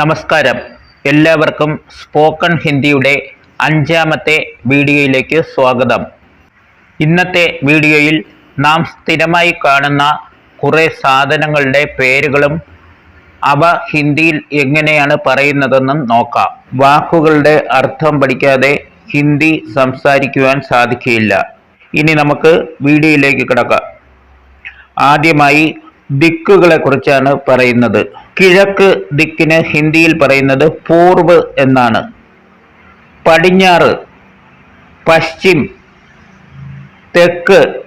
നമസ്കാരം. എല്ലാവർക്കും സ്പോക്കൺ ഹിന്ദിയുടെ അഞ്ചാമത്തെ വീഡിയോയിലേക്ക് സ്വാഗതം. ഇന്നത്തെ വീഡിയോയിൽ നാം സ്ഥിരമായി കാണുന്ന കുറേ സാധനങ്ങളുടെ പേരുകളും അവ ഹിന്ദിയിൽ എങ്ങനെയാണ് പറയുന്നതെന്നും നോക്കാം. വാക്കുകളുടെ അർത്ഥം പഠിക്കാതെ ഹിന്ദി സംസാരിക്കുവാൻ സാധിക്കില്ല ഇനി നമുക്ക് വീഡിയോയിലേക്ക് കിടക്കാം. ആദ്യമായി ദിക്കുകളെ കുറിച്ചാണ് പറയുന്നത്. കിഴക്ക് ദിക്കിന് ഹിന്ദിയിൽ പറയുന്നത് പൂർവ് എന്നാണ്. പടിഞ്ഞാറ് പശ്ചിം തെക്ക്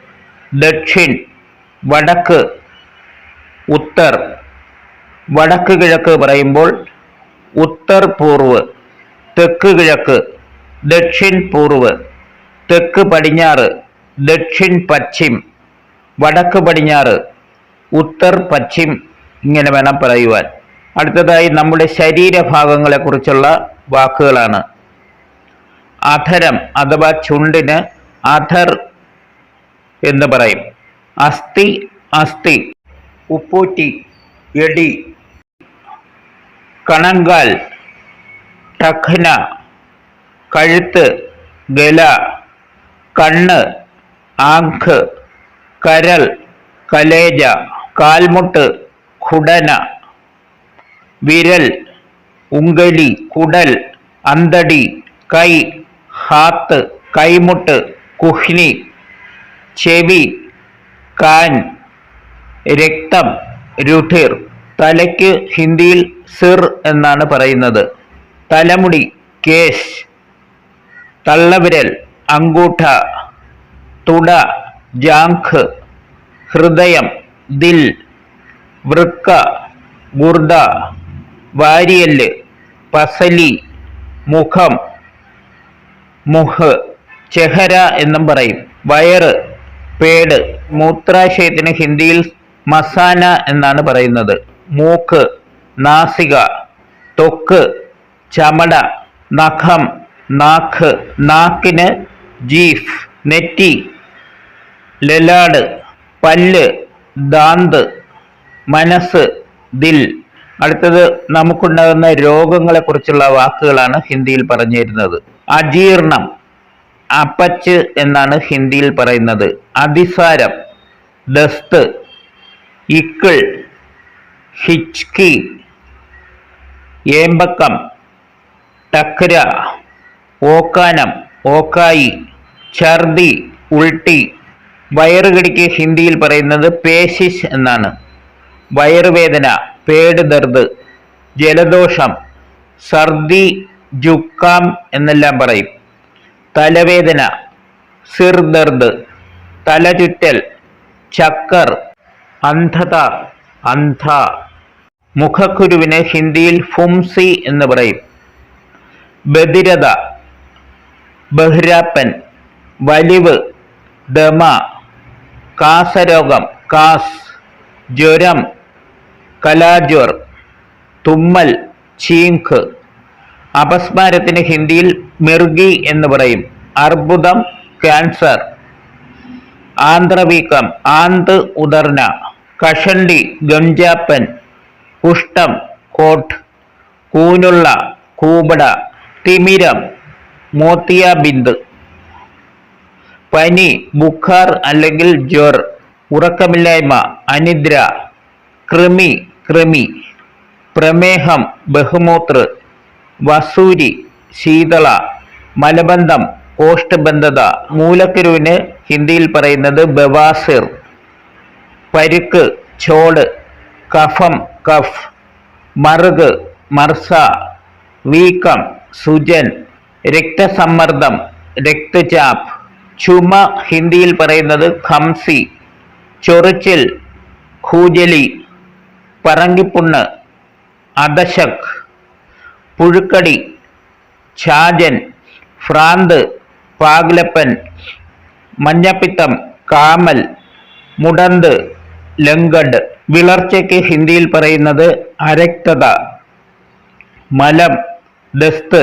ദക്ഷിൺ വടക്ക് ഉത്തർ. വടക്ക് കിഴക്ക് പറയുമ്പോൾ ഉത്തർ പൂർവ് തെക്ക് കിഴക്ക് ദക്ഷിൺ പൂർവ്. തെക്ക് പടിഞ്ഞാറ് ദക്ഷിൺ പശ്ചിം. വടക്ക് പടിഞ്ഞാറ് ഉത്തർ പശ്ചിം. ഇങ്ങനെ വേണം പറയുവാൻ. അടുത്തതായി നമ്മുടെ ശരീരഭാഗങ്ങളെ കുറിച്ചുള്ള വാക്കുകളാണ്. അധരം അഥവാ ചുണ്ടിന് അധർ എന്ന് പറയും. അസ്ഥി അസ്ഥി ഉപ്പൂറ്റി എടി കണങ്കാൽ ടഖ്ന കഴുത്ത് ഗല കണ്ണ് ആങ്ക് കരൽ കലേജ കാൽമുട്ട് കുടന വിരൽ ഉങ്കലി കുടൽ അന്തടി കൈ ഹാത്ത് കൈമുട്ട് കുഹ്നി ചെവി കാൻ രക്തം രുധിർ. തലയ്ക്ക് ഹിന്ദിയിൽ സിർ എന്നാണ് പറയുന്നത്. തലമുടി കേസ്. തള്ളവിരൽ അങ്കൂഠ തുട ജാങ്ക് ഹൃദയം ദിൽ. വൃക്ക ഗുർദ വാരിയൽ പസലി മുഖം മുഹ് ചെഹര എന്നും പറയും. വയറ് പേട് മൂത്രാശയത്തിന് ഹിന്ദിയിൽ മസാന എന്നാണ് പറയുന്നത്. മൂക്ക് നാസിക തൊക്ക് ചമട നഖം നാക്ക് നാക്കിന് ജീഫ് നെറ്റി ലലാട് പല്ല് ദാന്ത് മനസ്സ് ദിൽ. അടുത്തത് നമുക്കുണ്ടാകുന്ന രോഗങ്ങളെ കുറിച്ചുള്ള വാക്കുകളാണ് ഹിന്ദിയിൽ പറഞ്ഞിരുന്നത്. അജീർണം അപ്പച്ച് എന്നാണ് ഹിന്ദിയിൽ പറയുന്നത്. അതിസാരം ദസ്ത് ഇക്കിൾ ഹിച്കി ഏമ്പക്കം ടക്ര ഓക്കാനം ഓക്കായി ഛർദി ഉൾട്ടി. വയറുകടിക്ക് ഹിന്ദിയിൽ പറയുന്നത് പേശിഷ് എന്നാണ്. വയറുവേദന പേട് ദർദ് ജലദോഷം സർദി ജുക്കാം എന്നെല്ലാം പറയും. തലവേദന സിർ ദർദ് തലചുറ്റൽ ചക്കർ അന്ധത അന്ധ. മുഖക്കുരുവിന് ഹിന്ദിയിൽ ഫുംസി എന്ന് പറയും. ബധിരത ബഹ്രാപ്പൻ വലിവ് ദമ കാസരോഗം കാസ് ജ്വരം കലാജ്വർ തുമ്മൽ ചീങ്ക് അപസ്മാരത്തിന് ഹിന്ദിയിൽ മിർഗി എന്ന് പറയും. അർബുദം ക്യാൻസർ. ആന്ത്രവീക്കം ആന്ത് ഉദർന. കഷണ്ടി ഗംജാപ്പൻ കുഷ്ഠം കോട്ട്. കൂനുള്ള കൂബട. തിമിരം മോത്തിയാബിന്ദ്. പനി ബുഖാർ അല്ലെങ്കിൽ ജ്വർ. ഉറക്കമില്ലായ്മ അനിദ്ര. കൃമി കൃമി പ്രമേഹം ബഹുമൂത്ര വസൂരി ശീതള മലബന്ധം കോഷ്ടബന്ധത മൂലക്കുരുവിന് ഹിന്ദിയിൽ പറയുന്നത് ബവാസിർ പരുക്ക് ചോട് കഫം കഫ് മറുക് മർസ വീക്കം സുജൻ രക്തസമ്മർദ്ദം രക്തചാപ്പ് ചുമ ഹിന്ദിയിൽ പറയുന്നത് ഖംസി ചൊറിച്ചിൽ ഖൂജലി പറങ്കിപ്പുണ്ണ് അദശക് പുഴുക്കടി ഛാജൻ ഫ്രാന്ത് പാഗ്ലപ്പൻ മഞ്ഞപ്പിത്തം കാമൽ മുടന്ത് ലങ്കഡ്. വിളർച്ചയ്ക്ക് ഹിന്ദിയിൽ പറയുന്നത് അരക്തത മലം ദസ്ത്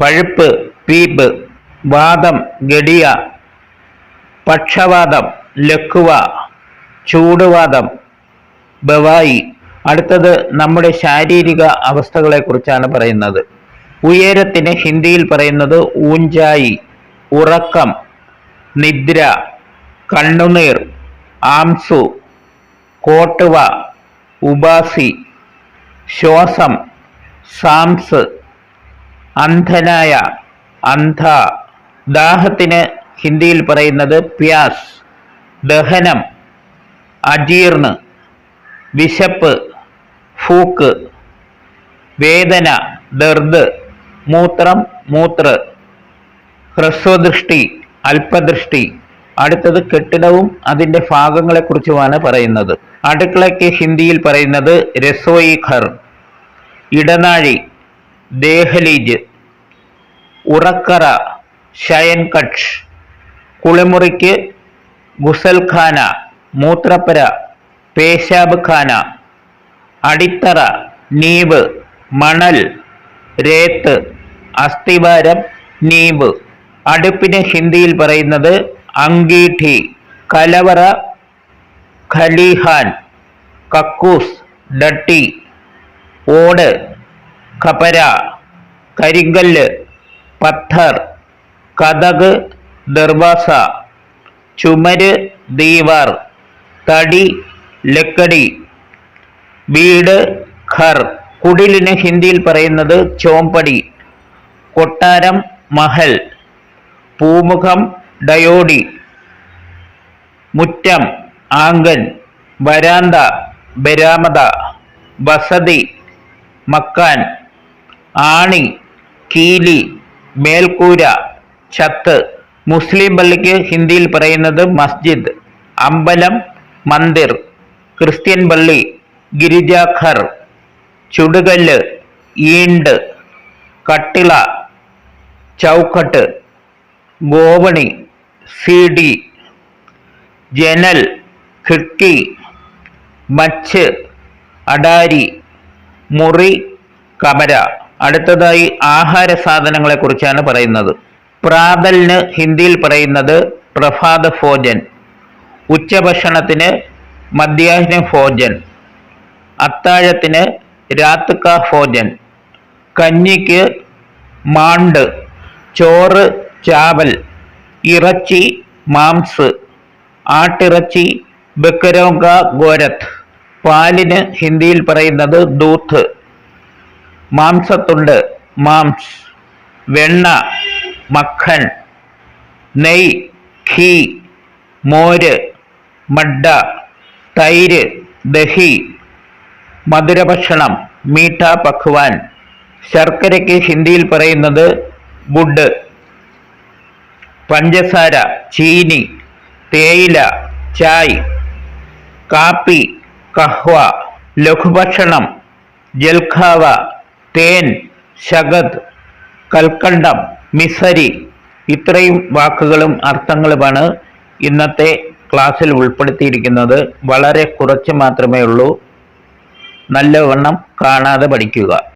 പഴുപ്പ് പീപ്പ് വാദം ഗഡിയ പക്ഷവാദം ലക്കുവ ചൂടുവാദം ബവായി. അടുത്തത് നമ്മുടെ ശാരീരിക അവസ്ഥകളെ കുറിച്ചാണ് പറയുന്നത്. ഉയരത്തിന് ഹിന്ദിയിൽ പറയുന്നത് ഊഞ്ചായി ഉറക്കം നിദ്ര കണ്ണുനീർ ആംസു കോട്ടുവ ഉപാസി ശ്വാസം സാംസ് അന്ധനായ അന്ധ. ദാഹത്തിന് ഹിന്ദിയിൽ പറയുന്നത് പ്യാസ് ദഹനം അജീർണ് വിശപ്പ് ഫൂക്ക് വേദന ദർദ് മൂത്രം മൂത്ര ഹ്രസ്വദൃഷ്ടി അല്പദൃഷ്ടി. അടുത്തത് കെട്ടിടവും അതിന്റെ ഭാഗങ്ങളെക്കുറിച്ചുമാണ് പറയുന്നത്. അടുക്കളയ്ക്ക് ഹിന്ദിയിൽ പറയുന്നത് രസോയി ഖർ ഇടനാഴി ദേഹലീജ് ഉറക്കറ ഷയൻ കക്ഷ് കുളിമുറിക്ക് ഗുസൽഖാന മൂത്രപ്പര പേശാബ് ഖാന. അടിത്തറ നീവ് മണൽ രേത്ത് അസ്ഥിവാരം നീവ്. അടുപ്പിന് ഹിന്ദിയിൽ പറയുന്നത് അങ്കീഠി കലവറ ഖലിഹാൻ കക്കൂസ് ഡട്ടി ഓട് ഖപര കരിങ്കല്ല് പത്ഥർ കഥക് ദർവാസ ചുമര് ദീവാർ തടി ലക്കടി. വീട് ഖർ. കുടിലിന് ഹിന്ദിയിൽ പറയുന്നത് ചോമ്പടി. കൊട്ടാരം മഹൽ. പൂമുഖം ഡയോഡി. മുറ്റം ആങ്കൻ വരാന്ത ബരാമത വസതി മക്കാൻ. ആണി കീലി മേൽക്കൂര. ചത്ത്. മുസ്ലിം പള്ളിക്ക് ഹിന്ദിയിൽ പറയുന്നത് മസ്ജിദ്. അമ്പലം മന്ദിർ. ക്രിസ്ത്യൻ പള്ളി. ഗിരിജാഘർ ചുടുകല്ല് ഈണ്ട് കട്ടിള ചൗക്കട്ട് ഗോവണി സി ഡി ജനൽ ഖിഡ്കി മച്ച് അടാരി മുറി കമര. അടുത്തതായി ആഹാര സാധനങ്ങളെ കുറിച്ചാണ് പറയുന്നത്. പ്രാതലിന് ഹിന്ദിയിൽ പറയുന്നത് പ്രഭാത ഭോജൻ ഉച്ചഭക്ഷണത്തിന് മധ്യാഹ്ന ഭോജൻ അത്താഴത്തിന് രാത്തുക്ക ഭോജൻ. കഞ്ഞിക്ക് മാണ്ട് ചോറ് ചാവൽ ഇറച്ചി മാംസ് ആട്ടിറച്ചി ബക്കരോങ്ക ഗോരത്ത് പാലിന് ഹിന്ദിയിൽ പറയുന്നത് ദൂത്ത്. മാംസത്തുണ്ട് മാംസ്. വെണ്ണ മഖൻ. നെയ് ഘീ മോര് മഡ്ഡ. തൈര് ദഹി. മധുരഭക്ഷണം മീഠ പഖ്വാൻ. ശർക്കരയ്ക്ക് ഹിന്ദിയിൽ പറയുന്നത് ഗുഡ്. പഞ്ചസാര ചീനി തേയില ചായ്. കാപ്പി കഹ്വ. ലഘുഭക്ഷണം ജൽഖാവ തേൻ ശഗത് കൽക്കണ്ടം മിസരി. ഇത്രയും വാക്കുകളും അർത്ഥങ്ങളുമാണ് ഇന്നത്തെ ക്ലാസ്സിൽ ഉൾപ്പെടുത്തിയിരിക്കുന്നത്. വളരെ കുറച്ച് മാത്രമേ ഉള്ളൂ. നല്ലവണ്ണം കാണാതെ പഠിക്കുക.